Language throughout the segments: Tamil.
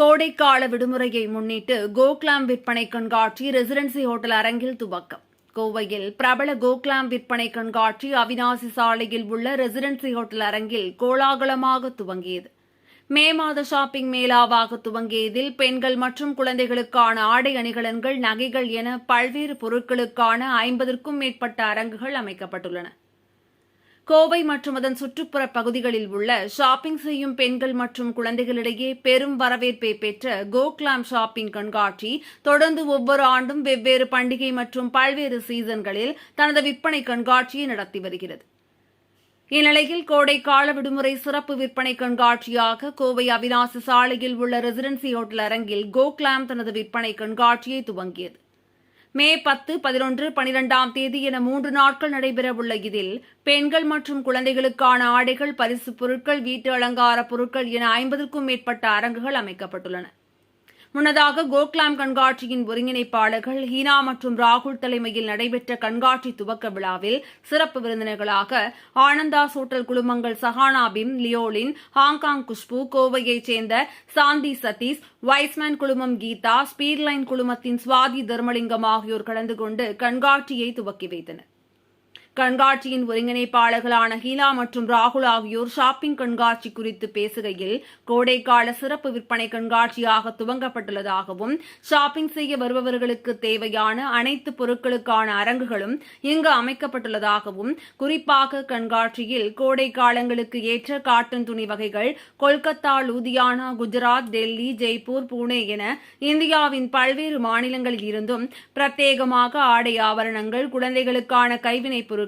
கோடைக்கால விடுமுறையை முன்னிட்டு கோக்லாம் விற்பனை கண்காட்சி ரெசிடென்சி ஹோட்டல் அரங்கில் துவக்கம். கோவையில் பிரபல கோக்லாம் விற்பனை கண்காட்சி அவினாசி சாலையில் உள்ள ரெசிடென்சி ஹோட்டல் அரங்கில் கோலாகலமாக துவங்கியது. மே மாத ஷாப்பிங் மேளாவாக துவங்கியதில் பெண்கள் மற்றும் குழந்தைகளுக்கான ஆடை அணிகலன்கள் நகைகள் என பல்வேறு பொருட்களுக்கான ஐம்பதற்கும் மேற்பட்ட அரங்குகள் அமைக்கப்பட்டுள்ளன. கோவை மற்றும் அதன் சுற்றுப்புற பகுதிகளில் உள்ள ஷாப்பிங் செய்யும் பெண்கள் மற்றும் குழந்தைகளிடையே பெரும் வரவேற்பை பெற்ற கோக்லாம் ஷாப்பிங் கண்காட்சி தொடர்ந்து ஒவ்வொரு ஆண்டும் வெவ்வேறு பண்டிகை மற்றும் பல்வேறு சீசன்களில் தனது விற்பனை கண்காட்சியை நடத்தி வருகிறது. இந்நிலையில் கோடை கால விடுமுறை சிறப்பு விற்பனை கண்காட்சியாக கோவை அவினாசி சாலையில் உள்ள ரெசிடென்சி ஹோட்டல் அரங்கில் கோக்லாம் தனது விற்பனை கண்காட்சியை துவங்கியது. மே பத்து பதினொன்று பனிரெண்டாம் தேதி என மூன்று நாட்கள் நடைபெறவுள்ள இதில் பெண்கள் மற்றும் குழந்தைகளுக்கான ஆடைகள் பரிசுப் பொருட்கள் வீட்டு அலங்கார பொருட்கள் என ஐம்பதுக்கும் மேற்பட்ட அரங்குகள் அமைக்கப்பட்டுள்ளன. முன்னதாக கோக்லாம் கண்காட்சியின் ஒருங்கிணைப்பாளர்கள் ஹீனா மற்றும் ராகுல் தலைமையில் நடைபெற்ற கண்காட்சி துவக்க விழாவில் சிறப்பு விருந்தினர்களாக ஆனந்தாஸ் ஹோட்டல் குழுமங்கள் சஹானா பிம் லியோலின் ஹாங்காங் குஷ்பு கோவையைச் சேர்ந்த சாந்தி சதீஷ் வைஸ்மேன் குழுமம் கீதா ஸ்பீட்லைன் குழுமத்தின் சுவாதி தர்மலிங்கம் ஆகியோர் கலந்து கொண்டு கண்காட்சியை துவக்கி வைத்தனர். கண்காட்சியின் ஒருங்கிணைப்பாளர்களான ஹீலா மற்றும் ராகுல் ஆகியோர் ஷாப்பிங் கண்காட்சி குறித்து பேசுகையில் கோடைக்கால சிறப்பு விற்பனை கண்காட்சியாக துவங்கப்பட்டுள்ளதாகவும் ஷாப்பிங் செய்ய வருபவர்களுக்கு தேவையான அனைத்து பொருட்களுக்கான அரங்குகளும் இங்கு அமைக்கப்பட்டுள்ளதாகவும் குறிப்பாக கண்காட்சியில் கோடை காலங்களுக்கு ஏற்ற காட்டன் துணி வகைகள் கொல்கத்தா லூதியானா குஜராத் டெல்லி ஜெய்ப்பூர் புனே என இந்தியாவின் பல்வேறு மாநிலங்களில் இருந்தும் பிரத்யேகமாக ஆடை ஆபரணங்கள் குழந்தைகளுக்கான கைவினைப் பொருட்கள்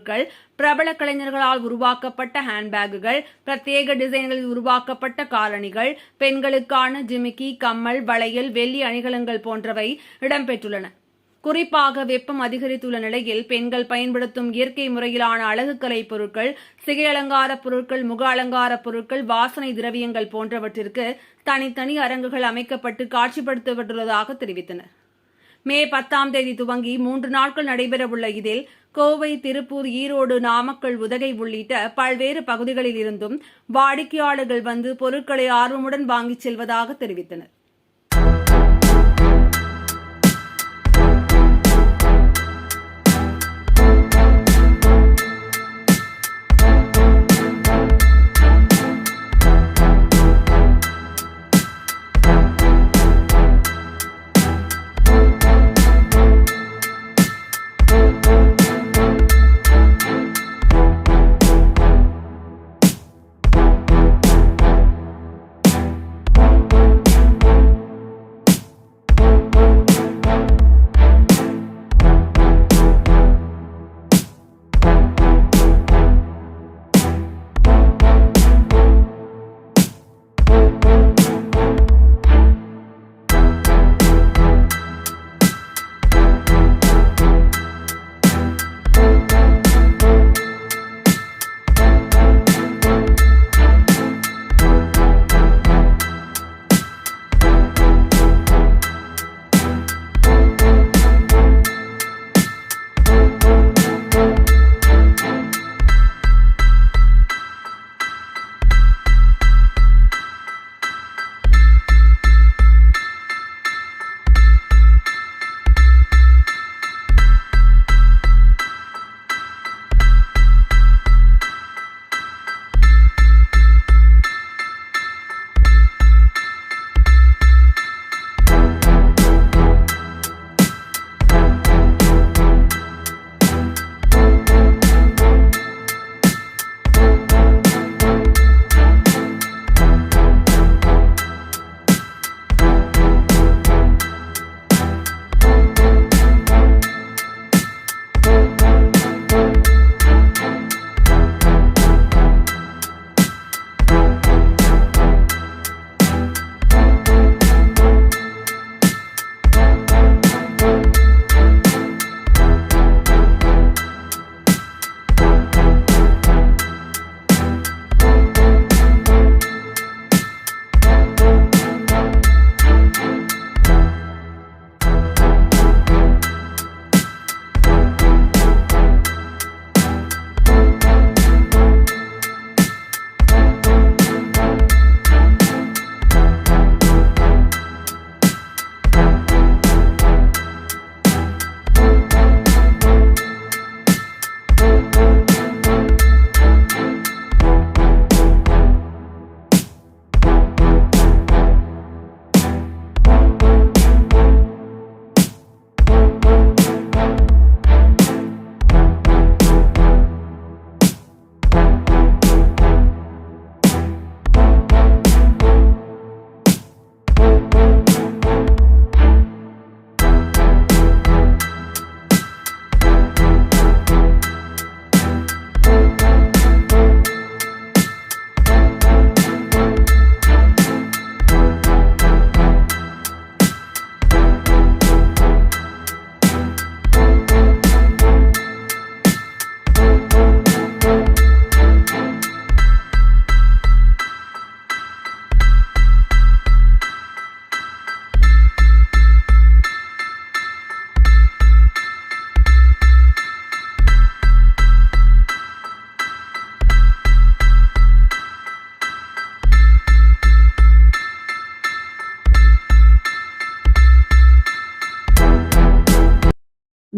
பிரபல கலைஞர்களால் உருவாக்கப்பட்ட ஹேண்ட்பேக்குகள் பிரத்யேக டிசைன்களில் உருவாக்கப்பட்ட காலணிகள் பெண்களுக்கான ஜிமிக்கி கம்மல் வளையல் வெள்ளி அணிகலங்கள் போன்றவை இடம்பெற்றுள்ளன. குறிப்பாக வெப்பம் அதிகரித்துள்ள நிலையில் பெண்கள் பயன்படுத்தும் இயற்கை முறையிலான அழகுக்கலை பொருட்கள் சிகை அலங்கார பொருட்கள் முக அலங்கார பொருட்கள் வாசனை திரவியங்கள் போன்றவற்றிற்கு தனித்தனி அரங்குகள் அமைக்கப்பட்டு காட்சிப்படுத்தப்பட்டுள்ளதாக தெரிவித்தனர். மே பத்தாம் தேதி துவங்கி மூன்று நாட்கள் நடைபெறவுள்ள இதில் கோவை திருப்பூர் ஈரோடு நாமக்கல் உதகை உள்ளிட்ட பல்வேறு பகுதிகளில் இருந்தும் வாடிக்கையாளர்கள் வந்து பொருட்களை ஆர்வமுடன் வாங்கிச் செல்வதாக தெரிவித்தனர்.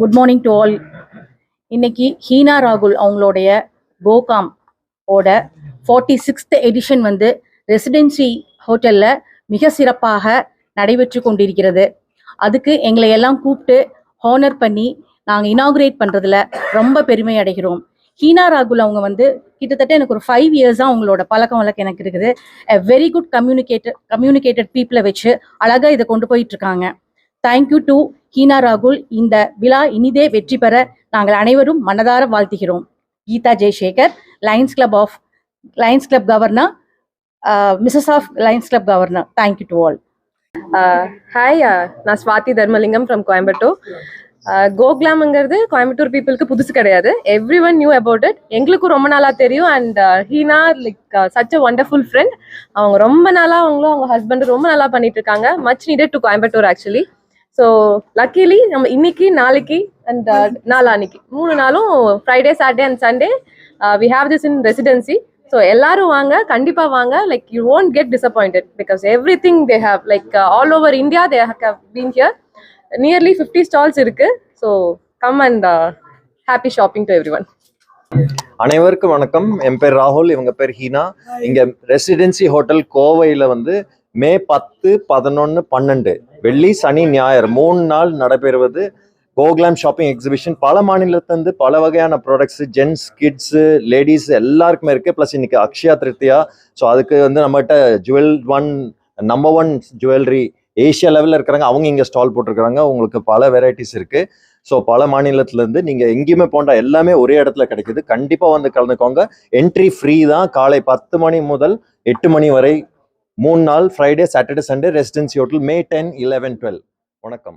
குட் மார்னிங் டு ஆல் இன்னைக்கு ஹீனா ராகுல் அவங்களுடைய கோகாம் ஓட ஃபார்ட்டி சிக்ஸ்த் எடிஷன் வந்து ரெசிடென்சி ஹோட்டலில் மிக சிறப்பாக நடைபெற்று கொண்டிருக்கிறது. அதுக்கு எங்களை எல்லாம் கூப்பிட்டு ஹானர் பண்ணி நாங்கள் இனாகுரேட் பண்ணுறதுல ரொம்ப பெருமை அடைகிறோம். ஹீனா ராகுல் அவங்க வந்து கிட்டத்தட்ட எனக்கு ஒரு ஃபைவ் இயர்ஸாக அவங்களோட பழக்கம் வழக்கம் எனக்கு இருக்குது. வெரி குட் கம்யூனிகேட்டட் கம்யூனிகேட்டட் பீப்புளை வச்சு அழகாக இதை கொண்டு போயிட்டு இருக்காங்க. தேங்க்யூ டு ஹீனா ராகுல் இந்த விழா இனிதே வெற்றி பெற நாங்கள் அனைவரும் மனதார வாழ்த்துகிறோம். Geetha Jaisekar lions club of lions club governor missus of lions club governor thank you to all hi நான் ஸ்வாதி தர்மலிங்கம் ஃப்ரம் கோயம்புத்தூர் கோக்லாம்ங்கிறது கோயம்புத்தூர் பீப்புளுக்கு புதுசு கிடையாது every one knew about it எங்களுக்கும் ரொம்ப நாளாக தெரியும் and Heena like such a wonderful friend அவங்க ரொம்ப நாளாக அவங்களும் அவங்க ஹஸ்பண்ட் ரொம்ப நல்லா பண்ணிட்டு இருக்காங்க much needed to Coimbatore actually so luckily நம்ம இன்னைக்கு நாளைக்கு அண்ட் நாளான்னைக்கு. மூணு நாளும் Friday Saturday and Sunday we have this in residency so எல்லாரும் வாங்க கண்டிப்பா வாங்க. Like you won't get disappointed because every thing they have like all over India they have been here nearly fifty stalls இருக்கு. So come and happy shopping to every one அனைவருக்கும் வணக்கம். என் பேர் ராகுல் இவங்க பேர் ஹீனா. இங்க ரெசிடென்சி ஹோட்டல் கோவையில வந்து மே பத்து பதினொன்று பன்னெண்டு. வெள்ளி சனி ஞாயிறு. மூணு நாள் நடைபெறுவது கோகுலாம் ஷாப்பிங் எக்ஸிபிஷன் பல மாநிலத்திலேருந்து பல வகையான ப்ராடக்ட்ஸ் ஜென்ஸ் கிட்ஸு லேடிஸ் எல்லாருக்குமே இருக்குது ப்ளஸ் இன்னைக்கு அக்ஷயா திருத்தியா. ஸோ அதுக்கு வந்து நம்மகிட்ட jewel one number one jewellery Asia லெவலில் இருக்கிறாங்க அவங்க இங்கே ஸ்டால் போட்டிருக்கிறாங்க. உங்களுக்கு பல வெரைட்டிஸ் இருக்குது ஸோ பல மாநிலத்திலேருந்து நீங்கள் எங்கேயுமே போண்டா எல்லாமே ஒரே இடத்துல கிடைக்குது. கண்டிப்பாக வந்து கலந்துக்கோங்க. என்ட்ரி ஃப்ரீ தான். காலை பத்து மணி முதல் எட்டு மணி வரை மூணு நாள் Friday Saturday Sunday residency hotel May ten eleven twelve வணக்கம்.